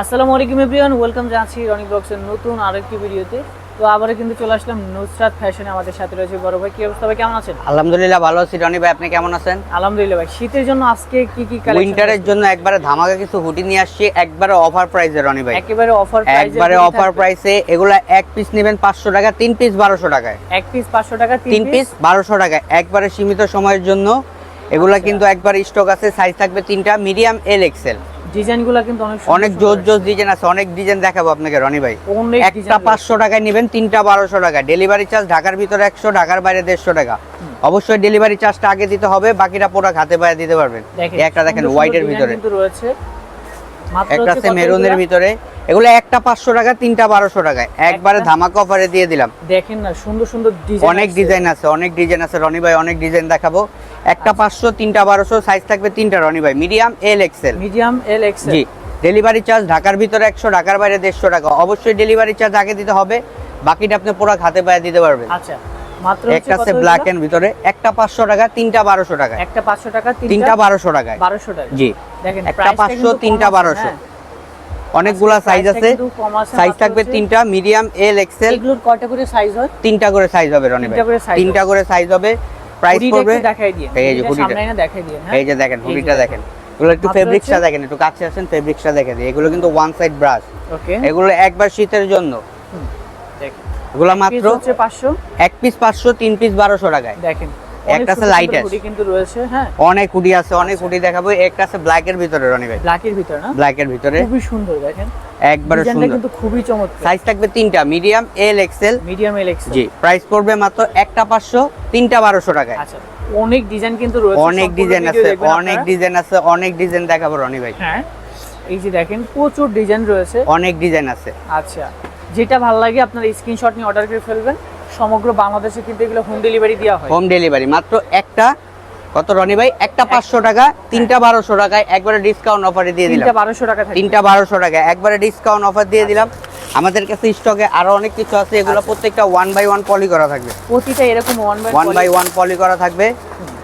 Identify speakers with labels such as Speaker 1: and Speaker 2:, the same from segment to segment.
Speaker 1: আসসালামু আলাইকুম everyone welcome জানাচ্ছি রনি ব্লগসের নতুন আরেকটি ভিডিওতে। তো আবারও কিন্তু চলে আসলাম নুসরাত ফ্যাশনে আমাদের সাথে রয়েছে বড় ভাই। কি অবস্থা ভাই কেমন আছেন?
Speaker 2: আলহামদুলিল্লাহ ভালো আছি। রনি ভাই আপনি কেমন আছেন?
Speaker 1: আলহামদুলিল্লাহ ভাই শীতের জন্য আজকে কি কি কালেকশন
Speaker 2: উইন্টারের জন্য একবারে ধামাকা কিছু হুডি নিয়ে আসছি একবারে অফার প্রাইসে রনি ভাই।
Speaker 1: একেবারে অফার প্রাইসে
Speaker 2: একবারে অফার প্রাইসে এগুলা এক পিস নেবেন পাঁচশো টাকা তিন পিস বারোশো টাকায়।
Speaker 1: এক পিস 500 টাকা
Speaker 2: তিন পিস বারোশো টাকায় একবারে সীমিত সময়ের জন্য। এগুলা
Speaker 1: আচ্ছা।
Speaker 2: কিন্তু একবার স্টক আছে সাইজ থাকবে তিনটা মিডিয়াম এল এক্সেল
Speaker 1: ডিজাইনগুলো কিন্তু অনেক
Speaker 2: অনেক জোর জোর ডিজাইন আছে অনেক ডিজাইন দেখাবো আপনাকে রনি ভাই। একটা পাঁচশো টাকায় নেবেন তিনটা বারোশো টাকা। ডেলিভারি চার্জ ঢাকার ভিতরে একশো ঢাকার বাইরে দেড়শো টাকা। অবশ্যই ডেলিভারি চার্জটা আগে দিতে হবে বাকিটা পুরো হাতে পায়ে দিতে পারবেন। একটা দেখেন হোয়াইটের ভিতরে।
Speaker 1: কিন্তু রয়েছে।
Speaker 2: একটা আছে মেরুনের ভিতরে। এগুলো একটা পাঁচশো টাকা তিনটা বারোশো টাকায়। একবারে ধামাকা অফারে দিয়ে দিলাম।
Speaker 1: দেখেন না সুন্দর সুন্দর
Speaker 2: অনেক ডিজাইন আছে অনেক ডিজাইন আছে। রনি ভাই অনেক ডিজাইন দেখাবো।
Speaker 1: আচ্ছা।
Speaker 2: একটা পাঁচশো তিনটা বারোশো সাইজ থাকবে তিনটা রনি ভাই। Medium L XL
Speaker 1: medium L XL
Speaker 2: জি। ডেলিভারি চার্জ ঢাকার ভিতরে একশো ঢাকার বাইরে দেড়শো টাকা। অবশ্যই ডেলিভারি চার্জ আগে দিতে হবে। বাকিটা আপনি পুরো হাতে পায়ে দিতে পারবেন।
Speaker 1: আচ্ছা। মাত্র
Speaker 2: একটা আছে ব্ল্যাক এন্ড ভিতরে একটা পাঁচশো টাকা তিনটা বারোশো টাকা
Speaker 1: একটা 500 টাকা
Speaker 2: তিনটা বারোশো টাকায়।
Speaker 1: 1200 টাকা।
Speaker 2: জি। একটা পাঁচশো তিনটা বারোশো।
Speaker 1: হ্যাঁ।
Speaker 2: অনেকগুলা সাইজ আছে।
Speaker 1: কিন্তু কম আছে,
Speaker 2: সাইজ থাকবে তিনটা মিডিয়াম এল এক্সেল
Speaker 1: এগুলোর কয়টা করে সাইজ হয়?
Speaker 2: তিনটা করে সাইজ হবে রনি
Speaker 1: তিনটা করে size
Speaker 2: তিনটা করে সাইজ হবে। প্রাইস পড়বে
Speaker 1: দেখাই দিয়ে
Speaker 2: এই যে হুডিটা।
Speaker 1: সামনে দেখাই দিয়ে
Speaker 2: এই যে দেখেন হুডিটা দেখেন। এগুলো একটু ফেব্রিক্সটা দেখেন একটু কাছে আসেন ফেব্রিক্সটা দেখে দিই এগুলো কিন্তু ওয়ান সাইড ব্রাশ
Speaker 1: ওকে
Speaker 2: এগুলো একবার শীতের জন্য। এগুলো মাত্র
Speaker 1: পিস হচ্ছে 500
Speaker 2: এক পিস পাঁচশো তিন পিস বারোশো টাকায়।
Speaker 1: দেখেন।
Speaker 2: একটা আছে।
Speaker 1: কিন্তু রয়েছে হ্যাঁ।
Speaker 2: অনেক হুডি আছে অনেক হুডি দেখাবো। একটা আছে ব্ল্যাক এর ভিতরে রনি ভাই।
Speaker 1: ব্ল্যাকের ভিতর না?
Speaker 2: ব্ল্যাক এর ভিতরে।
Speaker 1: খুবই সুন্দর দেখেন।
Speaker 2: একবারে সুন্দর।
Speaker 1: কিন্তু খুবই চমৎকার।
Speaker 2: সাইজ থাকবে তিনটা medium L XL
Speaker 1: medium L XL
Speaker 2: জি প্রাইস পড়বে মাত্র একটা পাঁচশো তিনটা বারোশো টাকায়।
Speaker 1: আচ্ছা অনেক ডিজাইন কিন্তু রয়েছে
Speaker 2: অনেক ডিজাইন আছে অনেক ডিজাইন আছে অনেক ডিজাইন দেখাবো রনি ভাই।
Speaker 1: হ্যাঁ এই যে দেখেন প্রচুর ডিজাইন রয়েছে।
Speaker 2: অনেক ডিজাইন আছে।
Speaker 1: আচ্ছা যেটা ভালো লাগে আপনারা স্ক্রিনশট নিয়ে অর্ডার করে ফেলবেন। সমগ্র বাংলাদেশে কিন্তু এগুলো হোম ডেলিভারি দেওয়া হয়।
Speaker 2: হোম ডেলিভারি মাত্র একটা কত রনি ভাই? একটা পাঁচশো টাকা তিনটা বারোশো টাকায় একবারে ডিসকাউন্ট অফারে দিয়ে দিলাম।
Speaker 1: তিনটা বারোশো টাকা
Speaker 2: তিনটা বারোশো টাকা একবারে ডিসকাউন্ট অফার দিয়ে দিলাম। আমাদের কাছে স্টকে আরও অনেক কিছু আছে এগুলো
Speaker 1: আচ্ছা।
Speaker 2: প্রত্যেকটা ওয়ান বাই ওয়ান পলি করা থাকবে।
Speaker 1: প্রতিটা এরকম one by
Speaker 2: one by one poly করা থাকবে।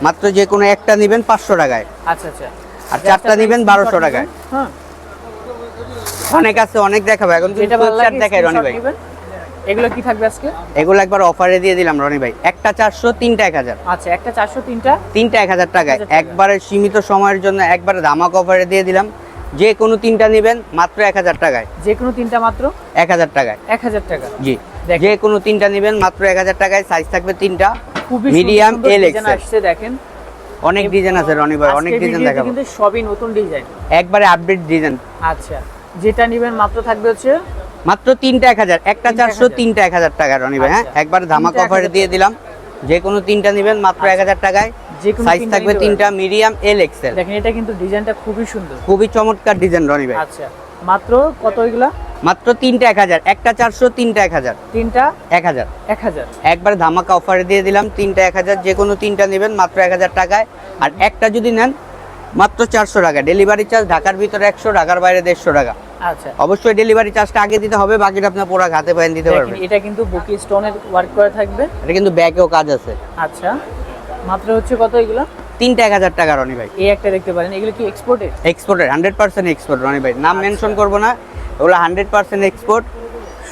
Speaker 2: মাত্র যে কোনো একটা নেবেন পাঁচশো টাকায়।
Speaker 1: আচ্ছা আচ্ছা।
Speaker 2: আর চারটা নিবেন বারোশো টাকায়।
Speaker 1: হ্যাঁ।
Speaker 2: অনেক আছে অনেক দেখাবো। এখন দেখাই রনি ভাই।
Speaker 1: এগুলো কি থাকবে আজকে?
Speaker 2: এগুলো একবার অফারে দিয়ে দিলাম রনি ভাই। একটা চারশো তিনটা এক হাজার।
Speaker 1: আচ্ছা একটা চারশো তিনটা?
Speaker 2: তিনটা এক হাজার টাকায়। একবারে সীমিত সময়ের জন্য একবারে ধামাক অফারে দিয়ে দিলাম। যে কোনো তিনটা নেবেন মাত্র এক হাজার টাকায়।
Speaker 1: যে কোনো তিনটা মাত্র?
Speaker 2: এক হাজার টাকায়।
Speaker 1: এক হাজার টাকা।
Speaker 2: জি। যে কোনো তিনটা নেবেন মাত্র এক হাজার টাকায়। সাইজ থাকবে তিনটা।
Speaker 1: খুবই
Speaker 2: মিডিয়াম এল
Speaker 1: আসছে দেখেন।
Speaker 2: অনেক ডিজাইন আছে রনি ভাই অনেক ডিজাইন দেখাবো।
Speaker 1: কিন্তু সবই নতুন ডিজাইন
Speaker 2: একবারে আপডেট ডিজাইন
Speaker 1: আচ্ছা যেটা নেবেন মাত্র থাকবে হচ্ছে
Speaker 2: মাত্র তিনটা এক হাজার। একটা চারশো
Speaker 1: 1000
Speaker 2: তিনটা এক হাজার টাকা রনি ভাই হ্যাঁ? একবার ধামাক অফারে দিয়ে দিলাম। যে কোনো তিনটা নেবেন মাত্র এক হাজার টাকায়। সাইজ থাকবে তিনটা মিডিয়াম এল এক্সেল
Speaker 1: দেখেন এটা কিন্তু ডিজাইনটা খুবই সুন্দর।
Speaker 2: খুবই চমৎকার ডিজাইন রনি ভাই
Speaker 1: আচ্ছা। মাত্র কত এগুলা?
Speaker 2: মাত্র তিনটা এক হাজার। একটা চারশো তিনটা এক হাজার।
Speaker 1: তিনটা
Speaker 2: এক হাজার।
Speaker 1: এক হাজার।
Speaker 2: একবার ধামাকা অফারে দিয়ে দিলাম তিনটা এক হাজার। যে কোনো তিনটা নেবেন মাত্র এক হাজার টাকায়। আর একটা যদি নেন মাত্র চারশো টাকা। ডেলিভারি চার্জ ঢাকার ভিতরে একশো ঢাকার বাইরে দেড়শো টাকা।
Speaker 1: আচ্ছা।
Speaker 2: অবশ্যই ডেলিভারি চার্জটা আগে দিতে হবে বাকিটা আপনার পুরো হাতে পায়েন দিতে পারবেন।
Speaker 1: এটা কিন্তু বুকি স্টোনের ওয়ার্ক করা থাকবে।
Speaker 2: এটা কিন্তু ব্যাগেও কাজ আছে।
Speaker 1: আচ্ছা মাত্র হচ্ছে কত এগুলো?
Speaker 2: তিনটা এক হাজার টাকা রনি ভাই।
Speaker 1: এই একটা দেখতে পারেন এগুলো কি এক্সপোর্টেড
Speaker 2: এক্সপোর্টের হান্ড্রেড পার্সেন্ট এক্সপোর্ট রনি ভাই। নাম মেনশন করব না ওগুলো হান্ড্রেড পার্সেন্ট এক্সপোর্ট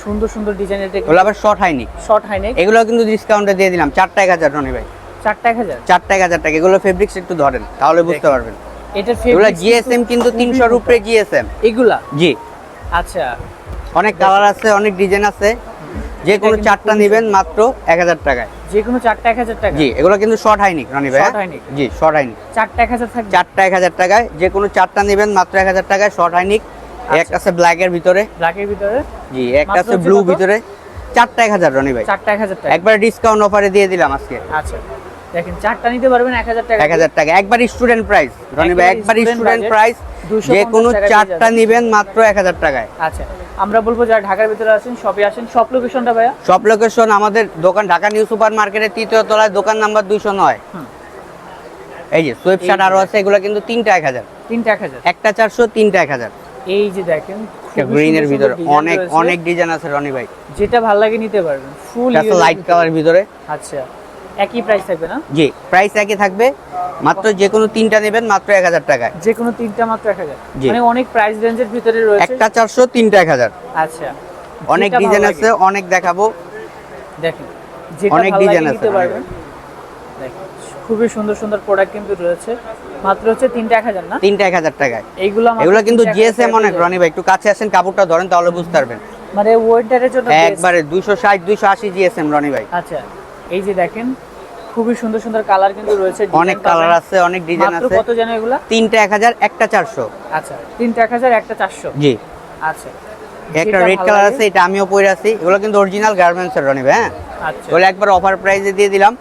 Speaker 1: সুন্দর সুন্দর ডিজাইনের
Speaker 2: ওগুলো আবার শর্ট হয়নি।
Speaker 1: শর্ট হাই নেক
Speaker 2: এগুলো কিন্তু ডিসকাউন্টে দিয়ে দিলাম চারটা এক হাজার রনি ভাই।
Speaker 1: চারটা এক হাজার?
Speaker 2: চারটা এক হাজার টাকা এগুলো ফেব্রিক্স একটু ধরেন তাহলে বুঝতে পারবেন।
Speaker 1: এটার
Speaker 2: এগুলো জিএসএম কিন্তু
Speaker 1: খুবই
Speaker 2: তিনশোর
Speaker 1: মোটা।
Speaker 2: উপরে জিএসএম
Speaker 1: এগুলা?
Speaker 2: জি।
Speaker 1: আচ্ছা।
Speaker 2: অনেক কালার আছে অনেক ডিজাইন আছে। যে কোনো চারটা নেবেন মাত্র এক হাজার টাকায়।
Speaker 1: যে কোনো চারটা এক হাজার টাকা
Speaker 2: জি এগুলো কিন্তু শর্ট হয়নি রনি ভাই হ্যাঁ?
Speaker 1: হয়নি।
Speaker 2: জি শর্ট হয়নি।
Speaker 1: চারটা এক হাজার থাকবে?
Speaker 2: চারটা এক হাজার টাকায় যে কোনো চারটা নেবেন মাত্র এক হাজার টাকায় শর্ট হয়নি।
Speaker 1: আচ্ছা।
Speaker 2: একটা আছে ব্ল্যাক এর ভিতরে।
Speaker 1: ব্ল্যাকের ভিতরে?
Speaker 2: জি একটা আছে ব্লু ভিতরে। চারটা এক হাজার রনি ভাই।
Speaker 1: চারটা এক হাজার টাকা।
Speaker 2: একবার ডিসকাউন্ট অফারে দিয়ে দিলাম আজকে।
Speaker 1: আচ্ছা। দেখেন চারটা নিতে পারবেন এক হাজার টাকা
Speaker 2: এক হাজার টাকা। একবার স্টুডেন্ট প্রাইস রনি ভাই
Speaker 1: একবার
Speaker 2: স্টুডেন্ট প্রাইস যে কোনো চারটা নেবেন মাত্র এক হাজার টাকায়।
Speaker 1: আচ্ছা আমরা বলব যারা ঢাকার ভিতরে আছেন শপে আসেন। শপ লোকেশনটা ভাইয়া?
Speaker 2: সব লোকেশন আমাদের দোকান ঢাকা নিউ সুপার মার্কেটের তৃতীয় তলায় দোকান নাম্বার দুইশো নয়।
Speaker 1: হুম।
Speaker 2: এই যে সোয়েব শার্ট আরও আছে এগুলো কিন্তু তিনটা এক হাজার।
Speaker 1: তিনটা এক হাজার।
Speaker 2: একটা চারশো তিনটা এক হাজার।
Speaker 1: এই যে দেখেন
Speaker 2: গ্রিনের ভিতরে অনেক অনেক ডিজাইন আছে রনি ভাই।
Speaker 1: যেটা ভালো লাগে নিতে পারবেন ফুল
Speaker 2: লাইট কালার ভিতরে।
Speaker 1: আচ্ছা। একই প্রাইস থাকবে না?
Speaker 2: জি প্রাইস একই থাকবে। মাত্র যে কোনো তিনটা নেবেন মাত্র এক হাজার টাকায়।
Speaker 1: যে কোনো তিনটা মাত্র এক হাজার। মানে অনেক প্রাইস রেঞ্জের ভিতরে রয়েছে।
Speaker 2: একটা চারশো তিনটা এক হাজার।
Speaker 1: আচ্ছা।
Speaker 2: অনেক ডিজাইন আছে অনেক দেখাবো।
Speaker 1: দেখেন
Speaker 2: অনেক ডিজাইন আছে।
Speaker 1: খুবই সুন্দর সুন্দর প্রোডাক্ট কিন্তু রয়েছে। মাত্র হচ্ছে তিনটা এক হাজার না?
Speaker 2: তিনটা এক হাজার টাকায়।
Speaker 1: এইগুলো
Speaker 2: এগুলো কিন্তু জিএসএম অনেক রনি ভাই একটু কাছে আসেন কাপড়টা ধরেন তাহলে বুঝতে পারবেন।
Speaker 1: মানে ওয়েটারের জন্য
Speaker 2: একবারে দুইশো ষাট দুইশো আশি জিএসএম রনি ভাই।
Speaker 1: আচ্ছা। এই যে দেখেন খুবই সুন্দর সুন্দর কালার কিন্তু রয়েছে
Speaker 2: অনেক কালার আছে অনেক ডিজাইন আছে।
Speaker 1: কত জানো এগুলা?
Speaker 2: তিনটা এক হাজার একটা চারশো।
Speaker 1: আচ্ছা তিনটা এক হাজার একটা চারশো?
Speaker 2: জি।
Speaker 1: আচ্ছা।
Speaker 2: একটা রেড কালার আছে এটা আমিও পরে আছি। এগুলো কিন্তু অরিজিনাল গার্মেন্টস এর ভাই হ্যাঁ?
Speaker 1: আচ্ছা।
Speaker 2: এগুলো একবার অফার প্রাইসে দিয়ে দিলাম।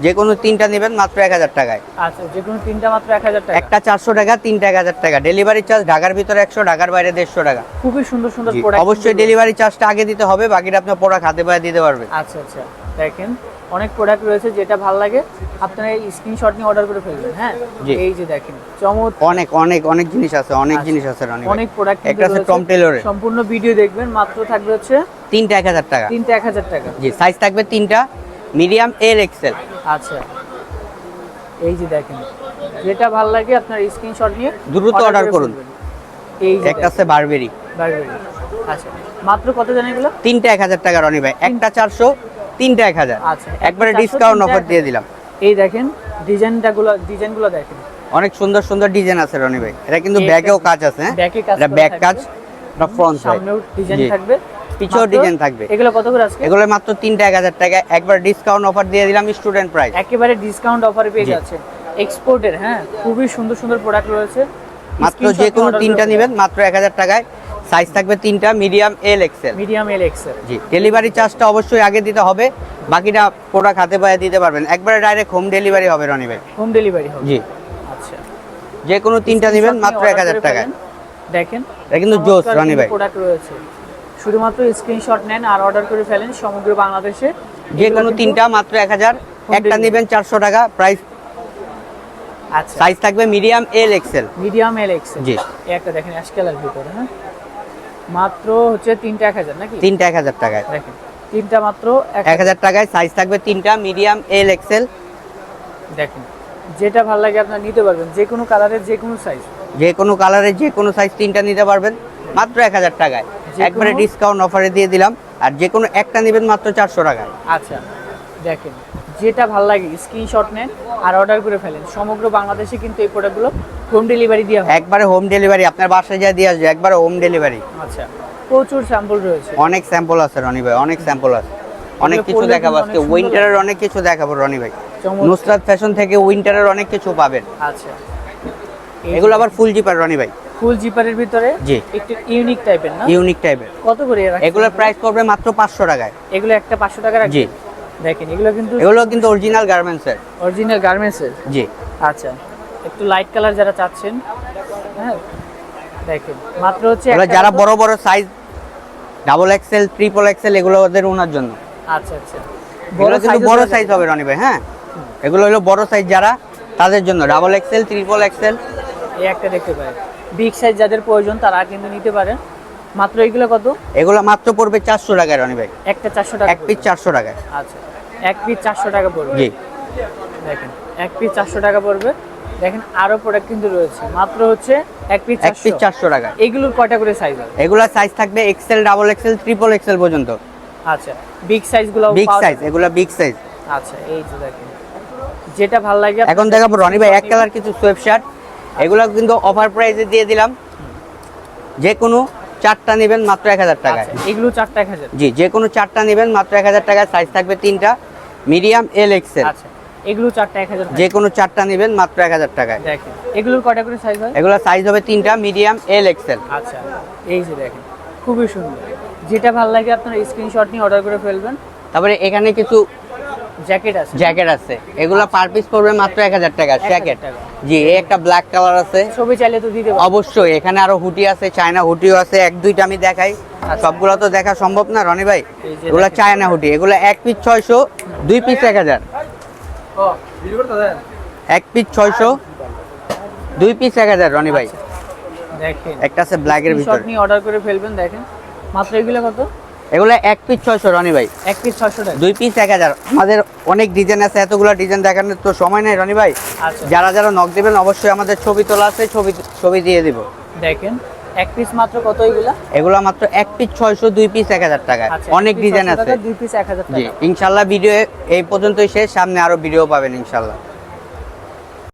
Speaker 2: যে কোনো তিনটা নেবেন মাত্র এক হাজার টাকায়।
Speaker 1: আচ্ছা যে কোনো তিনটা মাত্র এক হাজার টাকা।
Speaker 2: একটা চারশো টাকা তিনটা এক হাজার টাকা। ডেলিভারি চার্জ ঢাকার ভিতরে একশো ঢাকার বাইরে দেড়শো টাকা।
Speaker 1: খুবই সুন্দর সুন্দর
Speaker 2: অবশ্যই ডেলিভারি চার্জটা আগে দিতে হবে বাকিটা আপনার পড়া খাতে পায়ে দিতে পারবে
Speaker 1: আচ্ছা আচ্ছা। দেখেন অনেক প্রোডাক্ট রয়েছে যেটা ভালো লাগে। আপনারা এই স্ক্রিনশট নিয়ে অর্ডার করে ফেলবেন হ্যাঁ। এই যে দেখেন চমৎ
Speaker 2: অনেক অনেক অনেক জিনিস আছে অনেক। জিনিস আছে রনি
Speaker 1: অনেক প্রোডাক্ট
Speaker 2: একটা আছে টম টেলরের
Speaker 1: সম্পূর্ণ ভিডিও দেখবেন মাত্র থাকবে হচ্ছে
Speaker 2: তিনটা এক হাজার টাকা।
Speaker 1: তিনটা এক হাজার টাকা।
Speaker 2: জি সাইজ থাকবে তিনটা মিডিয়াম এল এক্সেল
Speaker 1: আচ্ছা। এই যে দেখেন যেটা ভালো লাগে আপনার স্ক্রিনশট নিয়ে
Speaker 2: দ্রুত
Speaker 1: অর্ডার
Speaker 2: করুন।
Speaker 1: এই যে
Speaker 2: একটা আছে বারবেরি
Speaker 1: বারবেরি আচ্ছা মাত্র কত জানেন এগুলো?
Speaker 2: তিনটা এক হাজার টাকা রনি ভাই একটা চারশো তিনটা এক হাজার।
Speaker 1: আচ্ছা,
Speaker 2: একবারে
Speaker 1: একটা 400,
Speaker 2: ডিসকাউন্ট অফার দিয়ে দিলাম।
Speaker 1: এই দেখেন ডিজাইনটা গুলো ডিজাইনগুলো দেখেন।
Speaker 2: অনেক সুন্দর সুন্দর ডিজাইন আছে রনি ভাই। এটা কিন্তু
Speaker 1: এই
Speaker 2: ব্যাগেও কাজ আছে হ্যাঁ?
Speaker 1: ব্যাকে কাজ
Speaker 2: এটা ব্যাক। কাজ এটা ফ্রন্ট সাইড
Speaker 1: সামনেও ডিজাইন থাকবে।
Speaker 2: পিছেও ডিজাইন থাকবে।
Speaker 1: এগুলো কত করে আজকে?
Speaker 2: এগুলো মাত্র তিনটা এক হাজার টাকা। একবার ডিসকাউন্ট অফার দিয়ে দিলাম স্টুডেন্ট প্রাইস
Speaker 1: একেবারে ডিসকাউন্ট অফারে পেয়ে। যাচ্ছে। এক্সপোর্টের হ্যাঁ? খুবই সুন্দর সুন্দর প্রোডাক্ট রয়েছে।
Speaker 2: মাত্র যে কোনো তিনটা নেবেন মাত্র এক হাজার টাকায়। সাইজ থাকবে তিনটা medium L XL
Speaker 1: medium L XL
Speaker 2: জি ডেলিভারি চার্জটা অবশ্যই আগে দিতে হবে। বাকিটা প্রোডাক্ট হাতে পায়ে দিতে পারবেন। একবারে ডাইরেক্ট হোম ডেলিভারি হবে রনি ভাই।
Speaker 1: হোম ডেলিভারি হবে।
Speaker 2: জি।
Speaker 1: আচ্ছা।
Speaker 2: যে কোনো তিনটা নেবেন মাত্র এক হাজার টাকায়।
Speaker 1: দেখেন।
Speaker 2: এটা কিন্তু জোস রনি ভাই।
Speaker 1: প্রোডাক্ট রয়েছে। শুধুমাত্র স্ক্রিনশট নেন আর অর্ডার করে ফেলেন সমগ্র বাংলাদেশে।
Speaker 2: যে কোনো তিনটা মাত্র এক হাজার। একটা। নেবেন চারশো টাকা প্রাইস
Speaker 1: আচ্ছা।
Speaker 2: সাইজ থাকবে medium L XL
Speaker 1: medium L XL
Speaker 2: জি।
Speaker 1: একটা দেখেন অ্যাশ কালার ভিতরে হ্যাঁ? মাত্র হচ্ছে তিনটা এক হাজার নাকি?
Speaker 2: তিনটা এক হাজার টাকায়।
Speaker 1: দেখেন তিনটা মাত্র এক
Speaker 2: হাজার। টাকায় সাইজ থাকবে তিনটা মিডিয়াম এল এক্সেল
Speaker 1: দেখেন যেটা ভালো লাগে আপনার নিতে পারবেন যে কোনো কালারের যে কোনো সাইজ
Speaker 2: যে কোনো কালারে যে কোনো সাইজ তিনটা নিতে পারবেন মাত্র এক হাজার টাকায়। একবারে ডিসকাউন্ট অফারে দিয়ে দিলাম আর যে কোনো একটা নেবেন মাত্র চারশো টাকায়।
Speaker 1: আচ্ছা দেখেন যেটা ভালো লাগে স্ক্রিনশট নেন আর অর্ডার করে ফেলেন। সমগ্র বাংলাদেশে কিন্তু এই প্রোডাক্টগুলো হোম ডেলিভারি দেওয়া হয়।
Speaker 2: একবারে হোম ডেলিভারি আপনার বাসায় যা দিয়ে আসবে একবারে হোম ডেলিভারি
Speaker 1: আচ্ছা প্রচুর স্যাম্পল রয়েছে।
Speaker 2: অনেক স্যাম্পল আছে রনি ভাই অনেক স্যাম্পল আছে। অনেক কিছু দেখাবো আজকে। উইন্টারের অনেক কিছু দেখাবো রনি ভাই। নুসরাত ফ্যাশন থেকে উইন্টারের অনেক কিছু পাবেন।
Speaker 1: আচ্ছা।
Speaker 2: এগুলো আবার ফুল জিপার রনি ভাই।
Speaker 1: ফুল জিপারের ভিতরে
Speaker 2: জি।
Speaker 1: একটু ইউনিক টাইপের না?
Speaker 2: ইউনিক টাইপের
Speaker 1: কত করে
Speaker 2: এগুলোর প্রাইস পড়বে মাত্র পাঁচশো টাকায়।
Speaker 1: এগুলো একটা পাঁচশো টাকা রাখবেন?
Speaker 2: জি।
Speaker 1: দেখেন এগুলো কিন্তু
Speaker 2: এগুলো কিন্তু অরিজিনাল গার্মেন্টসের
Speaker 1: অরিজিনাল গার্মেন্টসের
Speaker 2: জি।
Speaker 1: আচ্ছা একটু লাইট কালার যারা চাচ্ছেন হ্যাঁ দেখেন মাত্র হচ্ছে
Speaker 2: যারা বড় বড় size double XL triple XL এগুলো ওদের ওনার জন্য।
Speaker 1: আচ্ছা আচ্ছা।
Speaker 2: এগুলো কিন্তু বড় সাইজ হবে রনি ভাই হ্যাঁ? এগুলো হলো বড় সাইজ যারা তাদের জন্য। ডাবল এক্সেল ট্রিপল এক্সেল
Speaker 1: এই একটা দেখতে পারেন বিগ সাইজ যাদের প্রয়োজন তারা কিন্তু নিতে পারেন মাত্র এইগুলো কত?
Speaker 2: এগুলো মাত্র পড়বে চারশো টাকায় রনি ভাই।
Speaker 1: একটা চারশো টাকা
Speaker 2: এক পিস চারশো টাকায়।
Speaker 1: আচ্ছা এক পিস চারশো টাকা পড়বে।
Speaker 2: জি।
Speaker 1: দেখেন এক পিস চারশো টাকা পড়বে। দেখেন আরও প্রোডাক্ট কিন্তু রয়েছে। মাত্র হচ্ছে এক পিস
Speaker 2: এক পিস চারশো। টাকায়
Speaker 1: এগুলোর কয়টা করে সাইজ হবে?
Speaker 2: এগুলো সাইজ থাকবে XL double XL triple XL পর্যন্ত।
Speaker 1: আচ্ছা বিগ সাইজগুলো
Speaker 2: বিগ সাইজ এগুলো বিগ সাইজ
Speaker 1: আচ্ছা এই যে দেখেন যেটা ভালো লাগে
Speaker 2: এখন দেখাবো রনি ভাই এক কালার কিছু সোয়েব শার্ট এগুলো কিন্তু অফার প্রাইসে দিয়ে দিলাম। যে কোনো চারটা নেবেন মাত্র এক হাজার টাকায়।
Speaker 1: আচ্ছা এগুলো চারটা এক হাজার।
Speaker 2: জি যে কোনো চারটা নেবেন মাত্র এক হাজার টাকায় সাইজ থাকবে তিনটা মিডিয়াম এল এক্সেল
Speaker 1: আচ্ছা এগুলো চারটা এক হাজার
Speaker 2: যে কোনো চারটা নেবেন মাত্র এক হাজার টাকায়।
Speaker 1: দেখেন এগুলোর কটা করে সাইজ হয়?
Speaker 2: এগুলো সাইজ হবে তিনটা মিডিয়াম এল এক্সেল
Speaker 1: আচ্ছা এই যে দেখেন খুবই সুন্দর। যেটা ভালো লাগে আপনারা স্ক্রিনশট নিয়ে অর্ডার করে ফেলবেন।
Speaker 2: তারপরে এখানে কিছু
Speaker 1: জ্যাকেট আছে।
Speaker 2: জ্যাকেট আছে। এগুলো পার পিস পড়বে মাত্র এক হাজার টাকা। জ্যাকেট জি এই একটা ব্ল্যাক কালার আছে।
Speaker 1: ছবি চাইলে তো দিতে
Speaker 2: অবশ্যই এখানে আরও হুটি আছে চায়না হুটিও আছে এক দুইটা আমি দেখাই। সবগুলো তো দেখা সম্ভব না রনি ভাই? এগুলো চায়না হুটি এগুলো এক পিস ছয়শো দুই পিস এক হাজার। এক পিস ছয়শো দুই পিস এক হাজার রনি ভাই।
Speaker 1: দেখেন।
Speaker 2: একটা আছে ব্ল্যাকের
Speaker 1: স্ক্রিনশট
Speaker 2: ভিতরে।
Speaker 1: নিয়ে অর্ডার করে ফেলবেন দেখেন। মাত্র এগুলো কত?
Speaker 2: এগুলো এক পিস ছয়শো রনি ভাই।
Speaker 1: এক পিস টাকা।
Speaker 2: দুই পিস এক হাজার। আমাদের অনেক ডিজাইন আছে এতগুলো ডিজাইন দেখানোর তো সময় নেই রনি ভাই।
Speaker 1: আচ্ছা।
Speaker 2: যারা যারা নক দেবেন অবশ্যই আমাদের ছবি তোলা আছে ছবি ছবি দিয়ে দিব।
Speaker 1: দেখেন এক পিস মাত্র কত এগুলা?
Speaker 2: এগুলো মাত্র এক পিস ছয়শো দুই পিস এক হাজার টাকায়
Speaker 1: আচ্ছা
Speaker 2: অনেক ডিজাইন আছে।
Speaker 1: দুই পিস এক হাজার
Speaker 2: ইনশাল্লাহ ভিডিও এই পর্যন্তই শেষ সামনে আরও ভিডিও পাবেন ইনশাল্লাহ।